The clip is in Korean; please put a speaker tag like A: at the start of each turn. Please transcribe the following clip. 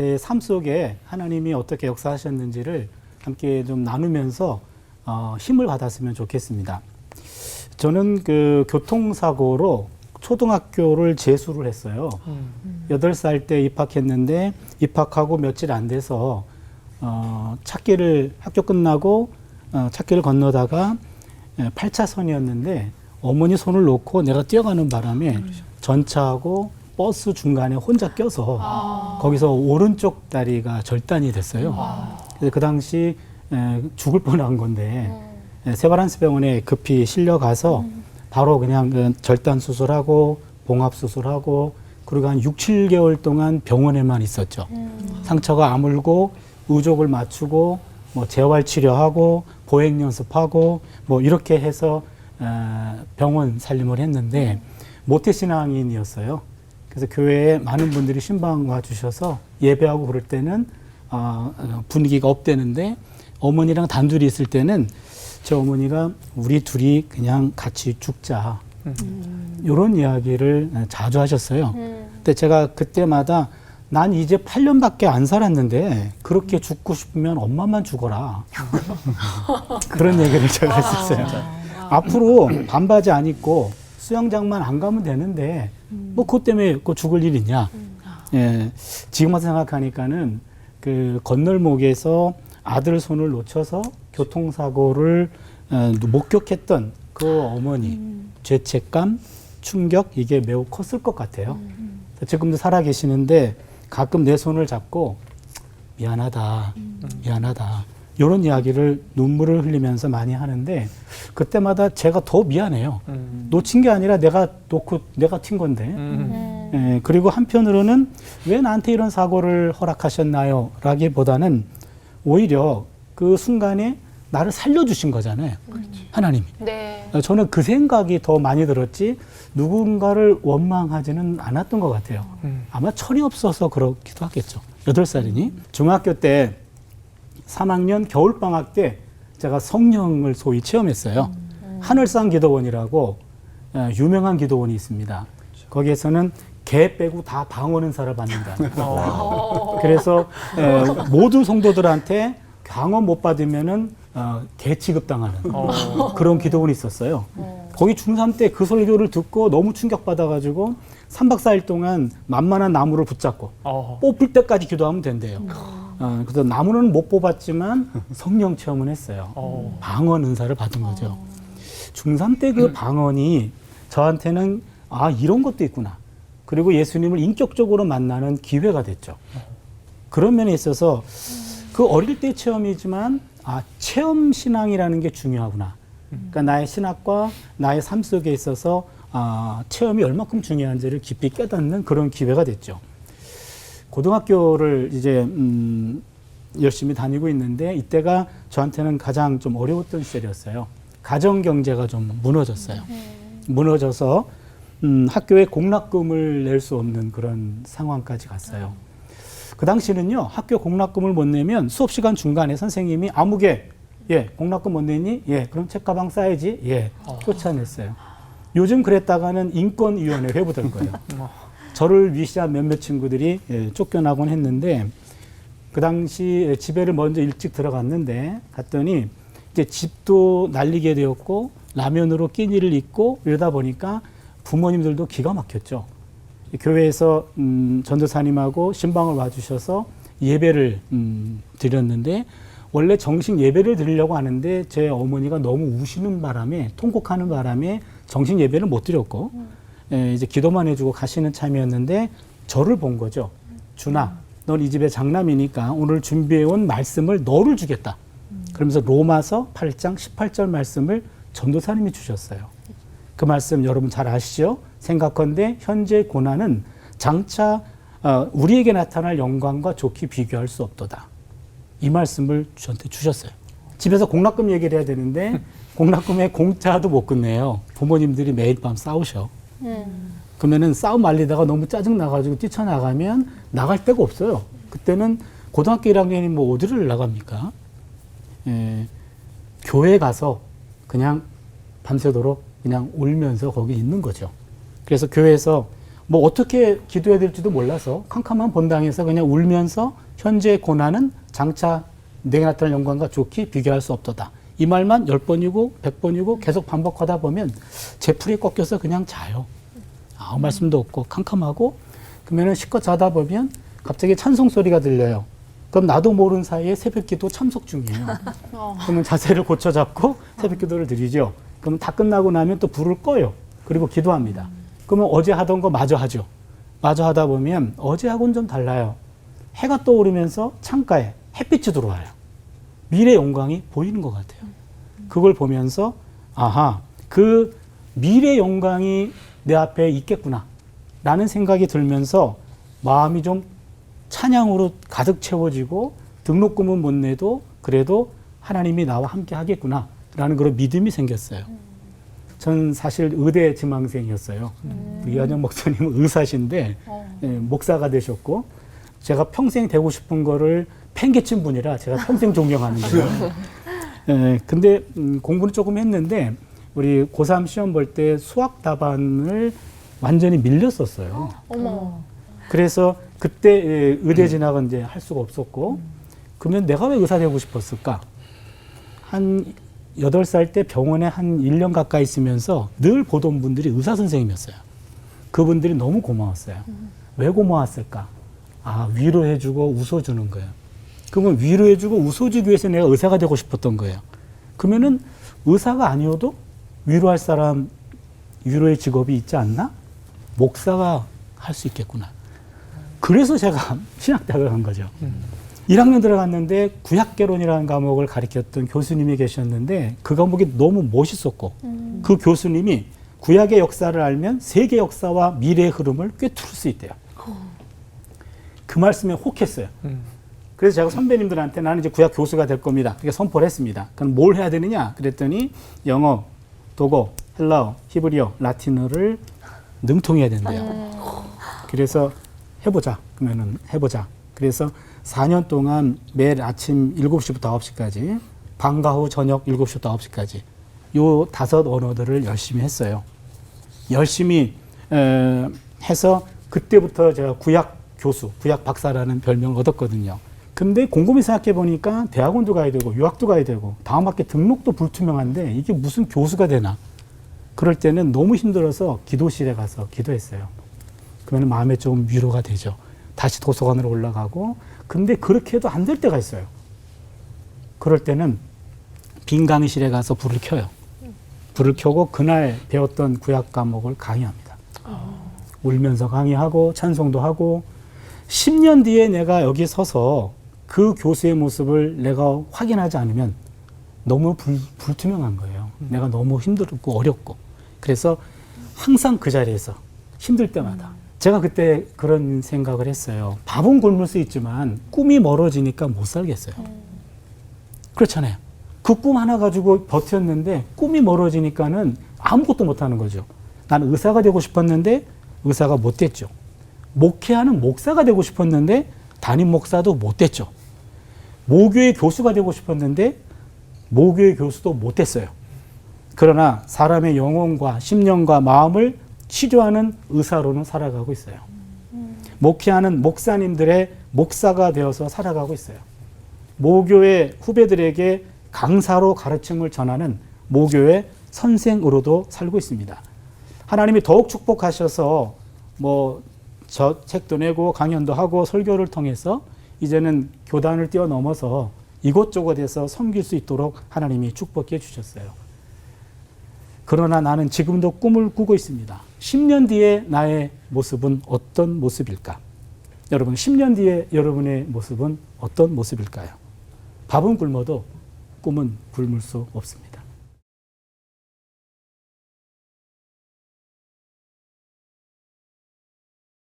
A: 제 삶 속에 하나님이 어떻게 역사하셨는지를 함께 좀 나누면서 어, 힘을 받았으면 좋겠습니다. 저는 그 교통사고로 초등학교를 재수를 했어요. 여덟 살때 입학했는데 입학하고 며칠 안 돼서 어, 찾기를 학교 끝나고 어, 찾기를 건너다가 예, 8차선이었는데 어머니 손을 놓고 내가 뛰어가는 바람에 전차하고 버스 중간에 혼자 껴서 거기서 오른쪽 다리가 절단이 됐어요. 그래서 그 당시 에, 죽을 뻔한 건데 에, 세바란스병원에 급히 실려가서 바로 그냥 그 절단 수술하고 봉합 수술하고 그리고 한 6, 7개월 동안 병원에만 있었죠. 상처가 아물고 의족을 맞추고 뭐 재활 치료하고 보행 연습하고 뭐 이렇게 해서 어, 병원 살림을 했는데 모태 신앙인이었어요. 그래서 교회에 많은 분들이 신방 와 주셔서 예배하고 그럴 때는 어, 어, 분위기가 업되는데 어머니랑 단둘이 있을 때는 제 어머니가 우리 둘이 그냥 같이 죽자 이런 이야기를 자주 하셨어요. 근데 제가 그때마다 난 이제 8년밖에 안 살았는데 그렇게 죽고 싶으면 엄마만 죽어라. 그런 얘기를 제가 했었어요. 앞으로 반바지 안 입고 수영장만 안 가면 되는데 뭐 그것 때문에 그 죽을 일 있냐. 예, 지금 와서 생각하니까는 그 건널목에서 아들 손을 놓쳐서 교통사고를 어, 목격했던 그 어머니 죄책감, 충격 이게 매우 컸을 것 같아요. 지금도 살아 계시는데 가끔 내 손을 잡고 미안하다, 미안하다 이런 이야기를 눈물을 흘리면서 많이 하는데 그때마다 제가 더 미안해요. 놓친 게 아니라 내가 놓고 내가 튄 건데. 예, 그리고 한편으로는 왜 나한테 이런 사고를 허락하셨나요? 라기보다는 오히려 그 순간에 나를 살려주신 거잖아요. 하나님이.
B: 네.
A: 어, 저는 그 생각이 더 많이 들었지 누군가를 원망하지는 않았던 것 같아요. 아마 철이 없어서 그렇기도 하겠죠. 여덟 살이니 중학교 때 3학년 겨울방학 때 제가 성령을 소위 체험했어요. 하늘상 기도원이라고 어, 유명한 기도원이 있습니다. 거기에서는 개 빼고 다 방언 은사를 받는다. 그래서 에, 모든 성도들한테 강원 못 받으면은 어, 개 취급당하는 그런 기도원이 있었어요. 거기 중3 때 그 설교를 듣고 너무 충격받아가지고 3박 4일 동안 만만한 나무를 붙잡고
C: 어.
A: 뽑힐 때까지 기도하면 된대요. 어, 그래서 나무는 못 뽑았지만 성령 체험은 했어요.
C: 어.
A: 방언 은사를 받은 거죠. 중3 때 그 방언이 저한테는 아, 이런 것도 있구나. 그리고 예수님을 인격적으로 만나는 기회가 됐죠. 그런 면에 있어서 그 어릴 때 체험이지만 아, 체험 신앙이라는 게 중요하구나. 그러니까 나의 신학과 나의 삶 속에 있어서 아, 체험이 얼마큼 중요한지를 깊이 깨닫는 그런 기회가 됐죠. 고등학교를 이제 음, 열심히 다니고 있는데 이때가 저한테는 가장 좀 어려웠던 시절이었어요. 가정 경제가 좀 무너졌어요. 무너져서 음, 학교에 공락금을 낼 수 없는 그런 상황까지 갔어요. 그 당시는요 학교 공락금을 못 내면 수업 시간 중간에 선생님이 아무개 예 공락금 못 내니 예 그럼 책가방 싸야지 예 쫓아냈어요. 요즘 그랬다가는 인권위원회 회부될 거예요. 저를 위시한 몇몇 친구들이 예, 쫓겨나곤 했는데 그 당시 집에를 먼저 일찍 들어갔는데 갔더니 이제 집도 날리게 되었고 라면으로 끼니를 입고 이러다 보니까 부모님들도 기가 막혔죠. 교회에서 음, 전도사님하고 신방을 와주셔서 예배를 음, 드렸는데 원래 정식 예배를 드리려고 하는데 제 어머니가 너무 우시는 바람에 통곡하는 바람에 정식 예배를 못 드렸고 에, 이제 기도만 해주고 가시는 참이었는데 저를 본 거죠. 준아, 넌이 집의 장남이니까 오늘 준비해온 말씀을 너를 주겠다. 그러면서 로마서 8장 18절 말씀을 전도사님이 주셨어요. 그 말씀 여러분 잘 아시죠? 생각건대 현재 고난은 장차 어, 우리에게 나타날 영광과 좋게 비교할 수 없도다. 이 말씀을 저한테 주셨어요. 집에서 공락금 얘기를 해야 되는데 공락금에 공짜도 못 끝내요. 부모님들이 매일 밤 싸우셔. 그러면은 싸움 말리다가 너무 짜증 나가지고 뛰쳐나가면 나갈 데가 없어요. 그때는 고등학교 1학년이 뭐 어디를 나갑니까? 예, 교회 가서 그냥 밤새도록 그냥 울면서 거기 있는 거죠. 그래서 교회에서 뭐 어떻게 기도해야 될지도 몰라서 캄캄한 본당에서 그냥 울면서 현재 고난은 장차 내게 나타날 영광과 좋게 비교할 수 없도다. 이 말만 열번이고백번이고 계속 반복하다 보면 제 풀에 꺾여서 그냥 자요. 아무 말씀도 없고 캄캄하고 그러면은 실컷 자다 보면 갑자기 찬송 소리가 들려요. 그럼 나도 모르는 사이에 새벽 기도 참석 중이에요. 그러면 자세를 고쳐 잡고 새벽 기도를 드리죠. 그러면 다 끝나고 나면 또 불을 꺼요. 그리고 기도합니다. 그러면 어제 하던 거 마저 하죠. 마저 하다 보면 어제하고는 좀 달라요. 해가 떠오르면서 창가에 햇빛이 들어와요. 미래 영광이 보이는 것 같아요. 그걸 보면서 아하 그 미래 영광이 내 앞에 있겠구나 라는 생각이 들면서 마음이 좀 찬양으로 가득 채워지고 등록금은 못 내도 그래도 하나님이 나와 함께 하겠구나 라는 그런 믿음이 생겼어요. 전 사실 의대 지망생이었어요. 우리 이한영 목사님은 의사신데 예, 목사가 되셨고 제가 평생 되고 싶은 거를 팽개친 분이라 제가 평생 존경하는 거예요. 예, 근데 음, 공부는 조금 했는데 우리 고3 시험 볼 때 수학 답안을 완전히 밀렸었어요.
B: 어머.
A: 그래서 그때 예, 의대 진학은 이제 할 수가 없었고 그러면 내가 왜 의사 되고 싶었을까? 한 여덟 살 때 병원에 한 1년 가까이 있으면서 늘 보던 분들이 의사 선생님이었어요. 그분들이 너무 고마웠어요. 왜 고마웠을까? 아, 위로해주고 웃어주는 거예요. 그러면 위로해주고 웃어주기 위해서 내가 의사가 되고 싶었던 거예요. 그러면은 의사가 아니어도 위로할 사람, 위로의 직업이 있지 않나? 목사가 할 수 있겠구나. 그래서 제가 신학대학을 간 거죠. 1학년 들어갔는데 구약개론이라는 과목을 가르쳤던 교수님이 계셨는데 그 과목이 너무 멋있었고 그 교수님이 구약의 역사를 알면 세계 역사와 미래의 흐름을 꿰뚫을 수 있대요. 그 말씀에 혹했어요. 그래서 제가 선배님들한테 나는 이제 구약 교수가 될 겁니다. 그렇게 선포를 했습니다. 그럼 뭘 해야 되느냐? 그랬더니 영어, 독어, 헬라어, 히브리어, 라틴어를 능통해야 된대요. 그래서 해보자. 그러면은 해보자. 그래서 4년 동안 매일 아침 7시부터 9시까지, 방과 후 저녁 7시부터 9시까지 요 다섯 언어들을 열심히 했어요. 열심히 에, 해서 그때부터 제가 구약 교수, 구약 박사라는 별명을 얻었거든요. 근데 곰곰이 생각해 보니까 대학원도 가야 되고 유학도 가야 되고 다음 학기 등록도 불투명한데 이게 무슨 교수가 되나? 그럴 때는 너무 힘들어서 기도실에 가서 기도했어요. 그러면 마음에 좀 위로가 되죠. 다시 도서관으로 올라가고 근데 그렇게 해도 안 될 때가 있어요. 그럴 때는 빈 강의실에 가서 불을 켜요. 불을 켜고 그날 배웠던 구약 과목을 강의합니다. 울면서 강의하고 찬송도 하고 10년 뒤에 내가 여기 서서 그 교수의 모습을 내가 확인하지 않으면 너무 불, 불투명한 거예요. 내가 너무 힘들고 어렵고. 그래서 항상 그 자리에서 힘들 때마다 제가 그때 그런 생각을 했어요. 밥은 굶을 수 있지만 꿈이 멀어지니까 못 살겠어요. 그렇잖아요. 그 꿈 하나 가지고 버텼는데 꿈이 멀어지니까는 아무것도 못 하는 거죠. 나는 의사가 되고 싶었는데 의사가 못 됐죠. 목회하는 목사가 되고 싶었는데 담임 목사도 못 됐죠. 모교의 교수가 되고 싶었는데 모교의 교수도 못 됐어요. 그러나 사람의 영혼과 심령과 마음을 치료하는 의사로는 살아가고 있어요. 목회하는 목사님들의 목사가 되어서 살아가고 있어요. 모교의 후배들에게 강사로 가르침을 전하는 모교의 선생으로도 살고 있습니다. 하나님이 더욱 축복하셔서 뭐 저 책도 내고 강연도 하고 설교를 통해서 이제는 교단을 뛰어넘어서 이곳저곳에서 섬길 수 있도록 하나님이 축복해 주셨어요. 그러나 나는 지금도 꿈을 꾸고 있습니다. 10년 뒤에 나의 모습은 어떤 모습일까? 여러분, 10년 뒤에 여러분의 모습은 어떤 모습일까요? 밥은 굶어도 꿈은 굶을 수 없습니다.